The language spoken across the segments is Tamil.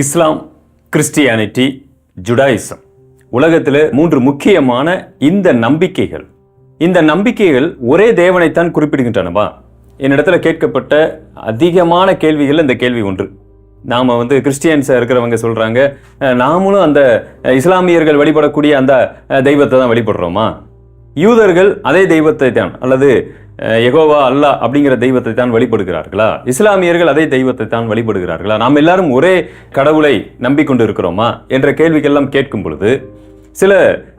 இஸ்லாம் கிறிஸ்டியானிட்டி ஜுடாயிசம். உலகத்தில் மூன்று முக்கியமான இந்த நம்பிக்கைகள். இந்த நம்பிக்கைகள் ஒரே தேவனைத்தான் குறிப்பிடுகின்றனவா? என்னிடத்துல கேட்கப்பட்ட அதிகமான கேள்விகள் இந்த கேள்வி ஒன்று. நாம் வந்து கிறிஸ்டியன்ஸ் இருக்கிறவங்க சொல்கிறாங்க நாமளும் அந்த இஸ்லாமியர்கள் வழிபடக்கூடிய அந்த தெய்வத்தை தான் வழிபடுறோமா? யூதர்கள் அதே தெய்வத்தை தான் அல்லது எகோவா அல்லா அல்லாஹ் அப்படிங்கிற தெய்வத்தை தான் வழிபடுகிறார்களா? இஸ்லாமியர்கள் அதே தெய்வத்தை தான் வழிபடுகிறார்களா? நாம் எல்லாரும் ஒரே கடவுளை நம்பிக்கொண்டு இருக்கிறோமா என்ற கேள்விக்கெல்லாம் கேட்கும் பொழுது சில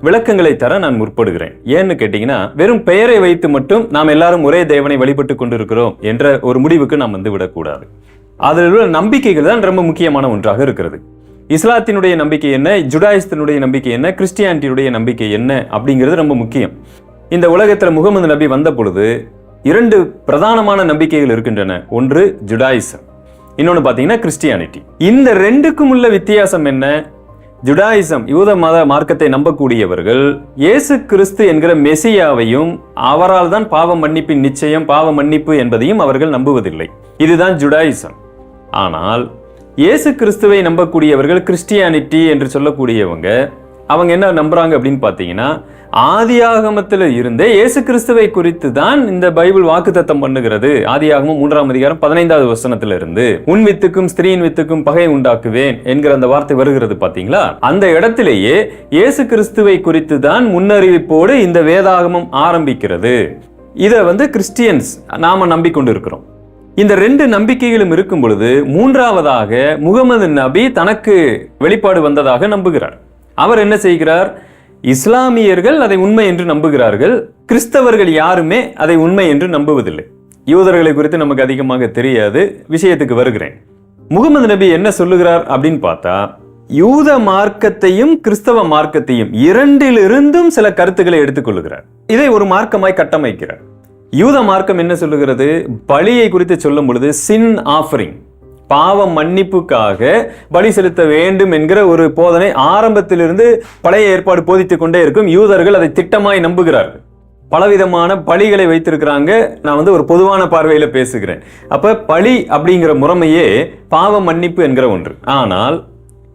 விளக்கங்களை தர நான் முற்படுகிறேன். ஏன்னு கேட்டீங்கன்னா வெறும் பெயரை வைத்து மட்டும் நாம் எல்லாரும் ஒரே தேவனை வழிபட்டு கொண்டிருக்கிறோம் என்ற ஒரு முடிவுக்கு நாம் வந்து விடக்கூடாது. அதில் உள்ள நம்பிக்கைகள் தான் ரொம்ப முக்கியமான ஒன்றாக இருக்கிறது. இஸ்லாத்தினுடைய நம்பிக்கை என்ன? ஜுடாயிஸ்தனுடைய நம்பிக்கை என்ன? கிறிஸ்டியானிட்டியுடைய நம்பிக்கை என்ன? அப்படிங்கிறது ரொம்ப முக்கியம். இந்த உலகத்தில் முகமது நபி வந்த பொழுது இரண்டு பிரதானமான நம்பிக்கைகள் இருக்கின்றன. ஒன்று ஜுடாயிசம் இன்னொன்று பார்த்தீங்கன்னா கிறிஸ்டியானிட்டி. இந்த ரெண்டுக்கும் உள்ள வித்தியாசம் என்ன? ஜுடாயிசம் யூத மத மார்க்கத்தை நம்பக்கூடியவர்கள் இயேசு கிறிஸ்து என்கிற மெசியாவையும் அவரால் தான் பாவ மன்னிப்பின் நிச்சயம் பாவ மன்னிப்பு என்பதையும் அவர்கள் நம்புவதில்லை. இதுதான் ஜுடாயிசம். ஆனால் இயேசு கிறிஸ்துவை நம்பக்கூடியவர்கள் கிறிஸ்டியானிட்டி என்று சொல்லக்கூடியவங்க அவங்க என்ன நம்புறாங்க அப்படின்னு பார்த்தீங்கன்னா ஆதியாகமத்தில் இருந்தே இயேசு கிறிஸ்துவை குறித்து தான் இந்த பைபிள் வாக்குத்தத்தம் பண்ணுகிறது. ஆதியாகமம் மூன்றாம் அதிகாரம் பதினைந்தாவது வசனத்துல இருந்து உன் வித்துக்கும் ஸ்திரீயின் வித்துக்கும் பகை உண்டாக்குவேன் என்கிற அந்த வார்த்தை வருகிறது பாத்தீங்களா அந்த இடத்திலேயே இயேசு கிறிஸ்துவை குறித்து தான் முன்னறிவிப்போடு இந்த வேதாகமம் ஆரம்பிக்கிறது. இதை வந்து கிறிஸ்டியன்ஸ் நாம நம்பிக்கொண்டிருக்கிறோம். இந்த ரெண்டு நம்பிக்கைகளும் இருக்கும் பொழுது மூன்றாவதாக முகமது நபி தனக்கு வெளிப்பாடு வந்ததாக நம்புகிறார். அவர் என்ன செய்கிறார்? இஸ்லாமியர்கள் அதை உண்மை என்று நம்புகிறார்கள். கிறிஸ்தவர்கள் யாருமே அதை உண்மை என்று நம்புவதில்லை. யூதர்களை குறித்து நமக்கு அதிகமாக தெரியாது. விஷயத்துக்கு வருகிறேன். முகமது நபி என்ன சொல்லுகிறார் அப்படின்னு பார்த்தா யூத மார்க்கத்தையும் கிறிஸ்தவ மார்க்கத்தையும் இரண்டிலிருந்தும் சில கருத்துக்களை எடுத்துக்கொள்கிறார் இதை ஒரு மார்க்கமாய் கட்டமைக்கிறார். யூத மார்க்கம் என்ன சொல்லுகிறது? பலியை குறித்து சொல்லும் பொழுது சின் ஆஃபரிங் பாவ மன்னிப்புக்காக பலி செலுத்த வேண்டும் என்கிற ஒரு போதனை ஆரம்பத்திலிருந்து பழைய ஏற்பாடு போதித்துக் கொண்டே இருக்கும். யூதர்கள் அதை திட்டமாய் நம்புகிறார்கள். பலவிதமான பலிகளை வைத்திருக்கிறாங்க. நான் வந்து ஒரு பொதுவான பார்வையில் பேசுகிறேன். அப்ப பலி அப்படிங்கிற முறைமையே பாவ மன்னிப்பு என்கிற ஒன்று. ஆனால்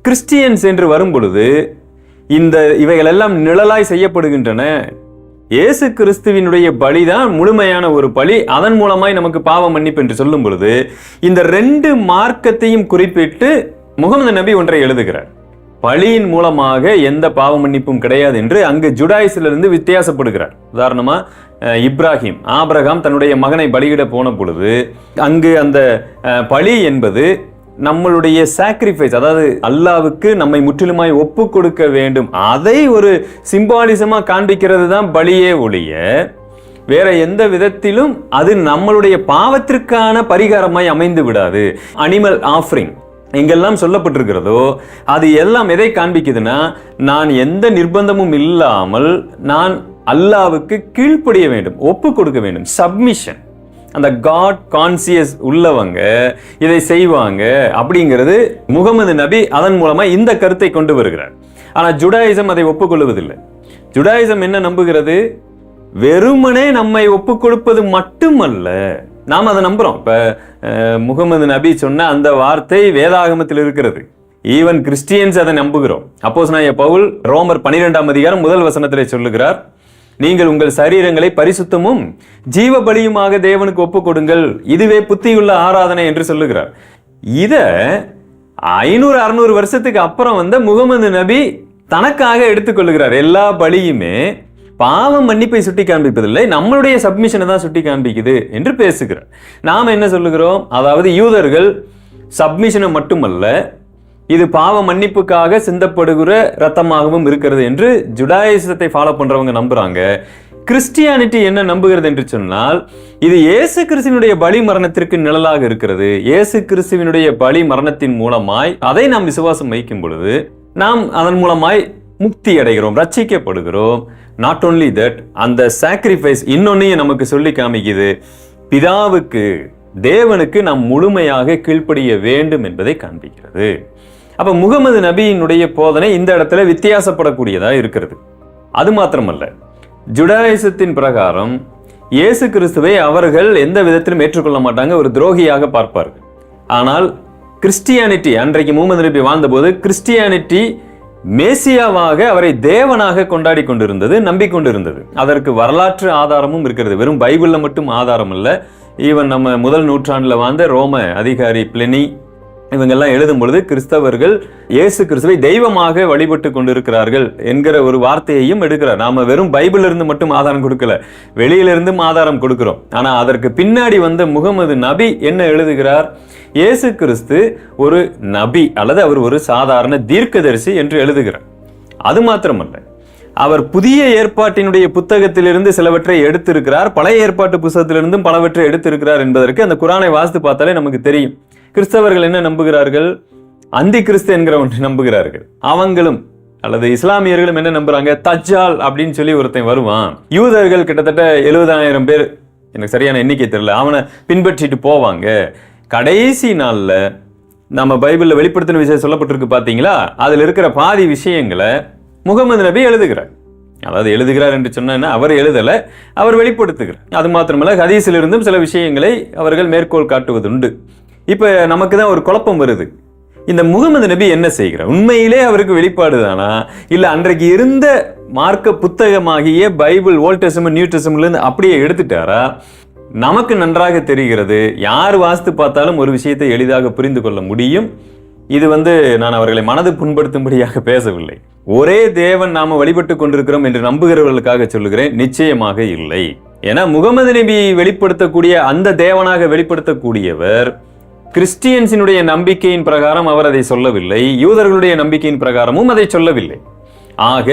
கிறிஸ்டியன்ஸ் என்று வரும் பொழுது இந்த இவைகளெல்லாம் நிழலாய் செய்யப்படுகின்றன. இயேசு கிறிஸ்துவினுடைய பலிதான் முழுமையான ஒரு பலி. அதன் மூலமாய் நமக்கு பாவ மன்னிப்பு என்று சொல்லும் பொழுது இந்த ரெண்டு மார்க்கத்தையும் குறிப்பிட்டு முகமது நபி ஒன்றை எழுதுகிறார். பலியின் மூலமாக எந்த பாவ மன்னிப்பும் கிடையாது என்று அங்கு ஜுடாயிஸிலிருந்து வித்தியாசப்படுகிறார். உதாரணமா இப்ராஹிம் ஆபிரகாம் தன்னுடைய மகனை பலியிட போன பொழுது அங்கு அந்த பழி பலி என்பது நம்மளுடைய சாக்ரிஃபைஸ் அதாவது அல்லாவுக்கு நம்மை முற்றிலுமாய் ஒப்பு கொடுக்க வேண்டும். அதை ஒரு சிம்பாலிசமா காண்பிக்கிறது தான் பலியே ஒழிய வேற எந்த விதத்திலும் அது நம்மளுடைய பாவத்திற்கான பரிகாரமாய் அமைந்து விடாது. அனிமல் ஆஃபரிங் எங்கெல்லாம் சொல்லப்பட்டிருக்கிறதோ அது எல்லாம் எதை காண்பிக்குதுன்னா நான் எந்த நிர்பந்தமும் இல்லாமல் நான் அல்லாவுக்கு கீழ்ப்படிய வேண்டும் ஒப்பு கொடுக்க வேண்டும். சப்மிஷன் அந்த காட் கான்சியஸ் உள்ளவங்க இதை செய்வாங்க அப்படிங்கிறது முகமது நபி அதன் மூலமா இந்த கருத்தை கொண்டு வருகிறார். ஆனா ஜுடாயிசம் அதை ஒப்புக்கொள்வதில்லை. ஜுடாயிசம் என்ன நம்புகிறது? வெறுமனே நம்மை ஒப்புக் கொடுப்பது மட்டுமல்ல. நாம் அதை நம்புறோம். இப்ப முகமது நபி சொன்ன அந்த வார்த்தை வேதாகமத்தில் இருக்கிறது. ஈவன் கிறிஸ்டியன்ஸ் அதை நம்புகிறோம். அப்போஸ் பவுல் ரோமர் பனிரெண்டாம் அதிகாரம் முதல் வசனத்திலே சொல்லுகிறார். நீங்கள் உங்கள் சரீரங்களை பரிசுத்தமும் ஜீவ பலியுமாக தேவனுக்கு ஒப்பு கொடுங்கள் இதுவே புத்தியுள்ள ஆராதனை என்று சொல்லுகிறார். இத ஐநூறு அறுநூறு வருஷத்துக்கு அப்புறம் வந்த முகமது நபி தனக்காக எடுத்துக்கொள்ளுகிறார் எல்லா பலியுமே பாவம் மன்னிப்பை சுட்டி காண்பிப்பதில்லை நம்மளுடைய சப்மிஷனை தான் சுட்டி காண்பிக்குது என்று பேசுகிறார். நாம் என்ன சொல்லுகிறோம்? அதாவது யூதர்கள் சப்மிஷனை மட்டுமல்ல இது பாவ மன்னிப்புக்காக சிந்தப்படுகிற ரத்தமாகவும் இருக்கிறது என்று ஜுடாயிசத்தை ஃபாலோ பண்றவங்க நம்புறாங்க. கிறிஸ்டியானிட்டி என்ன நம்புகிறது என்று சொன்னால் இது இயேசு கிறிஸ்துவனுடைய பலி மரணத்திற்கு நிழலாக இருக்கிறது. இயேசு கிறிஸ்துவினுடைய பலி மரணத்தின் மூலமாய் அதை நாம் விசுவாசம் வைக்கும் பொழுது நாம் அதன் மூலமாய் முக்தி அடைகிறோம் ரட்சிக்கப்படுகிறோம். நாட் ஓன்லி தட் அந்த சாக்ரிஃபைஸ் இன்னொன்னையும் நமக்கு சொல்லி காமிக்குது. பிதாவுக்கு தேவனுக்கு நாம் முழுமையாக கீழ்ப்படிய வேண்டும் என்பதை காண்பிக்கிறது. அப்போ முகமது நபியினுடைய போதனை இந்த இடத்துல வித்தியாசப்படக்கூடியதாக இருக்கிறது. அது மாத்திரமல்ல. ஜுடாயிசத்தின் பிரகாரம் இயேசு கிறிஸ்துவை அவர்கள் எந்த விதத்திலும் ஏற்றுக்கொள்ள மாட்டாங்க ஒரு துரோகியாக பார்ப்பார்கள். ஆனால் கிறிஸ்டியானிட்டி அன்றைக்கு முகமது நபி வாழ்ந்தபோது கிறிஸ்டியானிட்டி மேசியாவாக அவரை தேவனாக கொண்டாடி கொண்டிருந்தது நம்பிக்கொண்டிருந்தது. அதற்கு வரலாற்று ஆதாரமும் இருக்கிறது. வெறும் பைபிளில் மட்டும் ஆதாரம் இல்லை ஈவன் நம்ம முதல் நூற்றாண்டில் வாழ்ந்த ரோம அதிகாரி பிளெனி இவங்கெல்லாம் எழுதும் பொழுது கிறிஸ்தவர்கள் இயேசு கிறிஸ்துவை தெய்வமாக வழிபட்டு கொண்டிருக்கிறார்கள் என்கிற ஒரு வார்த்தையையும் எடுக்கிறார். நாம வெறும் பைபிள்ல இருந்து மட்டும் ஆதாரம் கொடுக்கல. வெளியிலிருந்தும் ஆதாரம் கொடுக்கிறோம். ஆனா அதற்கு பின்னாடி வந்த முகமது நபி என்ன எழுதுகிறார்? இயேசு கிறிஸ்து ஒரு நபி அல்லது அவர் ஒரு சாதாரண தீர்க்கதரிசி என்று எழுதுகிறார். அது மாத்திரமல்ல. அவர் புதிய ஏற்பாட்டினுடைய புத்தகத்திலிருந்து சிலவற்றை எடுத்திருக்கிறார். பழைய ஏற்பாட்டு புத்தகத்திலிருந்தும் பலவற்றை எடுத்திருக்கிறார் என்பதற்கு அந்த குரானை வாசித்து பார்த்தாலே நமக்கு தெரியும். கிறிஸ்தவர்கள் என்ன நம்புகிறார்கள்? அந்தி கிறிஸ்து என்கிற ஒன்று நம்புகிறார்கள். அவங்களும் அல்லது இஸ்லாமியர்களும் என்ன நம்புறாங்க? தஜால் அப்படின்னு சொல்லி ஒருத்தன் வருவான். யூதர்கள் கிட்டத்தட்ட எழுபதாயிரம் பேர். எனக்கு சரியான எண்ணிக்கை தெரியல. அவனை பின்பற்றிட்டு போவாங்க. கடைசி நாளில் நம்ம பைபிளில் வெளிப்படுத்தின விஷயம் சொல்லப்பட்டிருக்கு பார்த்தீங்களா அதில் இருக்கிற பாதி விஷயங்களை முகமது நபி எழுதுகிறார். அதாவது எழுதுகிறார் என்று சொன்னா அவர் எழுதலை அவர் வெளிப்படுத்துகிறார். அது மாத்திரமல்ல ஹதீஸிலிருந்தும் சில விஷயங்களை அவர்கள் மேற்கோள் காட்டுவதுண்டு. இப்போ நமக்கு தான் ஒரு குழப்பம் வருது. இந்த முகமது நபி என்ன செய்கிறார்? உண்மையிலே அவருக்கு வெளிப்பாடு தானா? இல்லை அன்றைக்கு இருந்த மார்க்க புத்தகமாகிய பைபிள் ஓல்ட் டெஸ்டமென்ட் இருந்து அப்படியே எடுத்துட்டாரா? நமக்கு நன்றாக தெரிகிறது. யார் வாஸ்து பார்த்தாலும் ஒரு விஷயத்தை எளிதாக புரிந்து கொள்ள முடியும். இது வந்து நான் அவர்களை மனது புண்படுத்தும்படியாக பேசவில்லை. ஒரே தேவன் நாம வழிபட்டு கொண்டிருக்கிறோம் என்று நம்புகிறவர்களுக்காக சொல்லுகிறேன் நிச்சயமாக இல்லை. ஏன்னா முகமது நபியை வெளிப்படுத்தக்கூடிய அந்த தேவனாக வெளிப்படுத்தக்கூடியவர் கிறிஸ்டியன்ஸினுடைய நம்பிக்கையின் பிரகாரம் அவர் அதை சொல்லவில்லை யூதர்களுடைய நம்பிக்கையின் பிரகாரமும் அதை சொல்லவில்லை. ஆக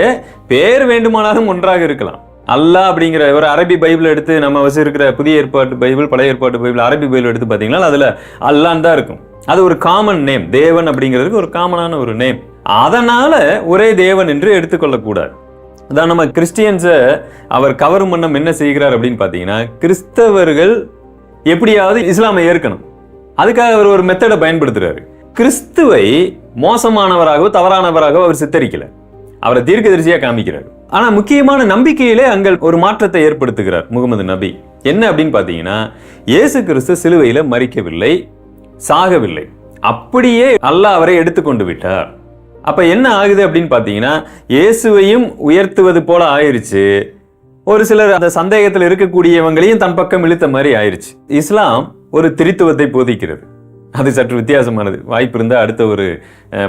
பேர் வேண்டுமானாலும் ஒன்றாக இருக்கலாம். அல்லாஹ் அப்படிங்கிற ஒரு அரபி பைபிள் எடுத்து நம்ம வச்சிருக்கிற புதிய ஏற்பாட்டு பைபிள் பழைய ஏற்பாட்டு பைபிள் அரபி பைபிள் எடுத்து பார்த்தீங்கன்னா அதில் அல்லாஹ் தான் இருக்கும். அது ஒரு காமன் நேம் தேவன் அப்படிங்கிறதுக்கு ஒரு காமனான ஒரு நேம் அதனால ஒரே தேவன் என்று எடுத்துக்கொள்ளக்கூடாது. அதான் நம்ம கிறிஸ்டியன்ஸை அவர் கவரும் வண்ணம் என்ன செய்கிறார் அப்படின்னு பார்த்தீங்கன்னா கிறிஸ்தவர்கள் எப்படியாவது இஸ்லாமை ஏற்கணும். அதுக்காக அவர் ஒரு மெத்தடை பயன்படுத்துறாரு. கிறிஸ்துவை மோசமானவராகவோ தவறானவராகவோ அவர் சித்தரிக்கல. அவரை தீர்க்கதரிசியாக காமிக்கிறார். ஆனால் முக்கியமான நம்பிக்கையிலே அங்கே ஒரு மாற்றத்தை ஏற்படுத்துகிறார் முகமது நபி. என்ன அப்படின்னு பார்த்தீங்கன்னா இயேசு கிறிஸ்து சிலுவையில் மறிக்கவில்லை சாகவில்லை. அப்படியே அல்லாஹ் அவரை எடுத்துக்கொண்டு விட்டார். அப்போ என்ன ஆகுது அப்படின்னு பார்த்தீங்கன்னா இயேசுவையும் உயர்த்துவது போல ஆயிடுச்சு ஒரு சிலர் அந்த சந்தேகத்தில் இருக்கக்கூடியவங்களையும் தன் பக்கம் இழுத்த மாதிரி ஆயிடுச்சு இஸ்லாம் ஒரு திரித்துவத்தை போதிக்கிறது. அது சற்று வித்தியாசமானது. வாய்ப்பு இருந்தால் அடுத்த ஒரு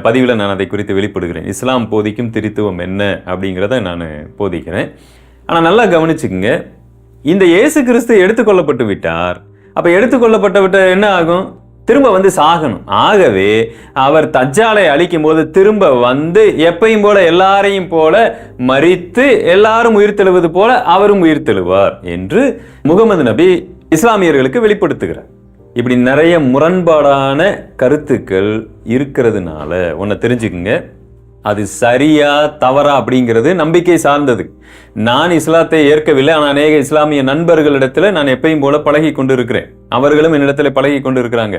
பதிவில் நான் அதை குறித்து வெளிப்படுகிறேன். இஸ்லாம் போதிக்கும் திரித்துவம் என்ன அப்படிங்கிறத நான் போதிக்கிறேன். ஆனால் நல்லா கவனிச்சுக்குங்க. இந்த இயேசு கிறிஸ்து எடுத்துக்கொள்ளப்பட்டு விட்டார். அப்போ எடுத்துக்கொள்ளப்பட்டவிட்ட என்ன ஆகும்? திரும்ப வந்து சாகணும். ஆகவே அவர் தஜ்ஜாலை அழிக்கும் போது திரும்ப வந்து எப்பையும் போல எல்லாரையும் போல மறித்து எல்லாரும் உயிர்த்தெழுவது போல அவரும் உயிர் தெழுவார் என்று முகமது நபி இஸ்லாமியர்களுக்கு வெளிப்படுத்துகிறார். இப்படி நிறைய முரண்பாடான கருத்துக்கள் இருக்கிறதுனால ஒன்றை தெரிஞ்சுக்குங்க. அது சரியா தவறா அப்படிங்கிறது நம்பிக்கை சார்ந்தது. நான் இஸ்லாத்தை ஏற்கவில்லை ஆனால் அநேக இஸ்லாமிய நண்பர்களிடத்தில் நான் எப்பயும் போல பழகி கொண்டு இருக்கிறேன் அவர்களும் என்னிடத்தில் பழகி கொண்டு இருக்கிறாங்க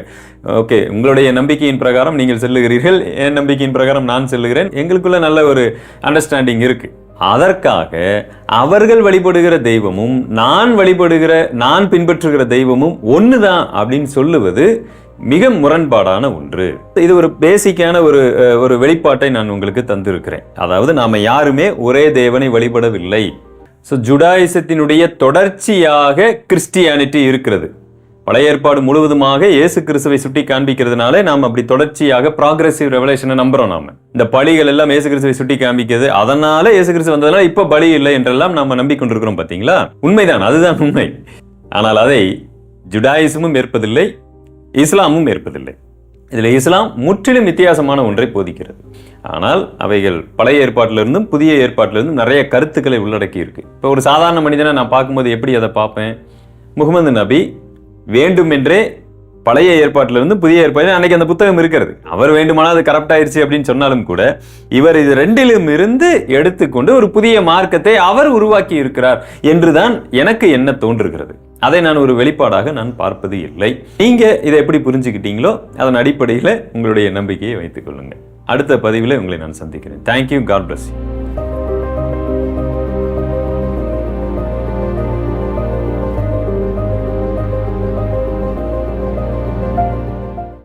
ஓகே உங்களுடைய நம்பிக்கையின் பிரகாரம் நீங்கள் செல்லுகிறீர்கள் என் நம்பிக்கையின் பிரகாரம் நான் செல்லுகிறேன். எங்களுக்குள்ள நல்ல ஒரு அண்டர்ஸ்டாண்டிங் இருக்கு. அதற்காக அவர்கள் வழிபடுகிற தெய்வமும் நான் வழிபடுகிற நான் பின்பற்றுகிற தெய்வமும் ஒன்று தான் அப்படின்னு சொல்லுவது மிக முரண்பாடான ஒன்று. இது ஒரு பேசிக்கான ஒரு ஒரு வெளிப்பாட்டை நான் உங்களுக்கு தந்திருக்கிறேன். அதாவது நாம் யாருமே ஒரே தேவனை வழிபடவில்லை. ஸோ ஜுடாயிசத்தினுடைய தொடர்ச்சியாக கிறிஸ்டியானிட்டி இருக்கிறது. பழைய ஏற்பாடு முழுவதுமாக இயேசு கிறிஸ்துவை சுட்டி காண்பிக்கிறதுனாலே நாம் அப்படி தொடர்ச்சியாக ப்ராக்ரசிவ் ரெவலேஷனை நம்புறோம் நாம. இந்த பலிகள் எல்லாம் இயேசு கிறிஸ்துவை சுட்டி காண்பிக்கிறது. அதனால இயேசு கிறிஸ்து வந்ததுனால இப்ப பலி இல்லை என்றெல்லாம் நம்ம நம்பிக்கொண்டிருக்கிறோம் பாத்தீங்களா? உண்மைதான் அதுதான் உண்மை. ஆனால் அதை ஜுடாயிசமும் ஏற்பதில்லை. இஸ்லாமும் ஏற்பதில்லை இதில் இஸ்லாம் முற்றிலும் வித்தியாசமான ஒன்றை போதிக்கிறது. ஆனால் அவைகள் பழைய ஏற்பாட்டிலிருந்தும் புதிய ஏற்பாட்டிலிருந்தும் நிறைய கருத்துக்களை உள்ளடக்கி இருக்கு இப்போ ஒரு சாதாரண மனிதனை நான் பார்க்கும்போது எப்படி அதை பார்ப்பேன்? முகமது நபி வேண்டுமென்றே பழைய ஏற்பாட்டிலிருந்து புதிய ஏற்பாடு அன்னைக்கு அந்த புத்தகம் இருக்கிறது. அவர் வேண்டுமானால் அது கரப்ட் அப்படின்னு சொன்னாலும் கூட இவர் இது ரெண்டிலும் இருந்து எடுத்துக்கொண்டு ஒரு புதிய மார்க்கத்தை அவர் உருவாக்கி இருக்கிறார் என்றுதான் எனக்கு என்ன தோன்றுகிறது. அதை நான் ஒரு வெளிப்பாடாக நான் பார்ப்பது இல்லை. நீங்க இதை எப்படி புரிஞ்சுக்கிட்டீங்களோ அதன் அடிப்படையில் உங்களுடைய நம்பிக்கையை வைத்துக் கொள்ளுங்க அடுத்த பதிவில் உங்களை நான் சந்திக்கிறேன். Thank you God bless you